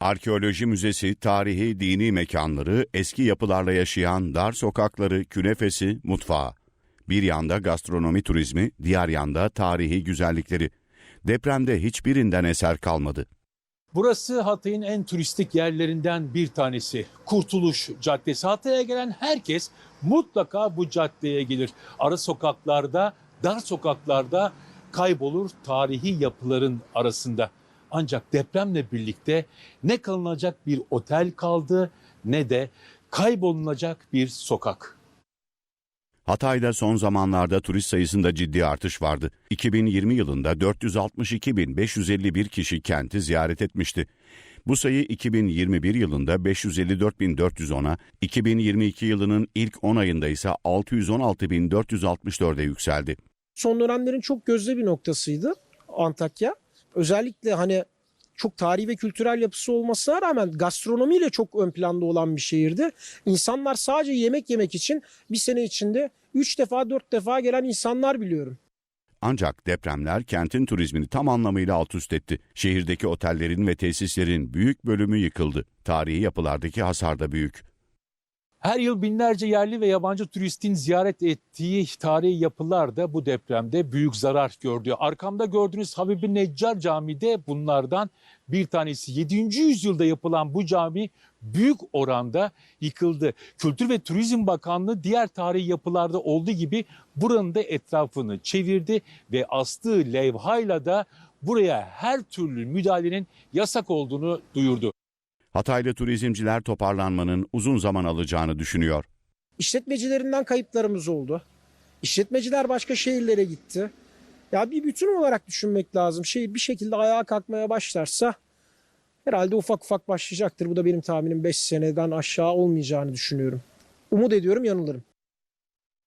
Arkeoloji Müzesi, tarihi dini mekanları, eski yapılarla yaşayan dar sokakları, künefesi, mutfağı. Bir yanda gastronomi turizmi, diğer yanda tarihi güzellikleri. Depremde hiçbirinden eser kalmadı. Burası Hatay'ın en turistik yerlerinden bir tanesi. Kurtuluş Caddesi. Hatay'a gelen herkes mutlaka bu caddeye gelir. Ara sokaklarda, dar sokaklarda kaybolur tarihi yapıların arasında. Ancak depremle birlikte ne kalınacak bir otel kaldı ne de kaybolunacak bir sokak. Hatay'da son zamanlarda turist sayısında ciddi artış vardı. 2020 yılında 462.551 kişi kenti ziyaret etmişti. Bu sayı 2021 yılında 554.410'a, 2022 yılının ilk 10 ayında ise 616.464'e yükseldi. son dönemlerin çok gözde bir noktasıydı Antakya. Özellikle hani çok tarihi ve kültürel yapısı olmasına rağmen gastronomiyle çok ön planda olan bir şehirdi. İnsanlar sadece yemek yemek için bir sene içinde 3 defa 4 defa gelen insanlar biliyorum. Ancak depremler kentin turizmini tam anlamıyla alt üst etti. Şehirdeki otellerin ve tesislerin büyük bölümü yıkıldı. Tarihi yapılardaki hasar da büyük. Her yıl binlerce yerli ve yabancı turistin ziyaret ettiği tarihi yapılar da bu depremde büyük zarar gördü. Arkamda gördüğünüz Habibi Neccar Camii de bunlardan bir tanesi. 7. yüzyılda yapılan bu cami büyük oranda yıkıldı. Kültür ve Turizm Bakanlığı diğer tarihi yapılarda olduğu gibi buranın da etrafını çevirdi ve astığı levhayla da buraya her türlü müdahalenin yasak olduğunu duyurdu. Hataylı turizmciler toparlanmanın uzun zaman alacağını düşünüyor. İşletmecilerinden kayıplarımız oldu. İşletmeciler başka şehirlere gitti. Ya bir bütün olarak düşünmek lazım. Şehir bir şekilde ayağa kalkmaya başlarsa herhalde ufak ufak başlayacaktır. Bu da benim tahminim 5 seneden aşağı olmayacağını düşünüyorum. Umut ediyorum yanılırım.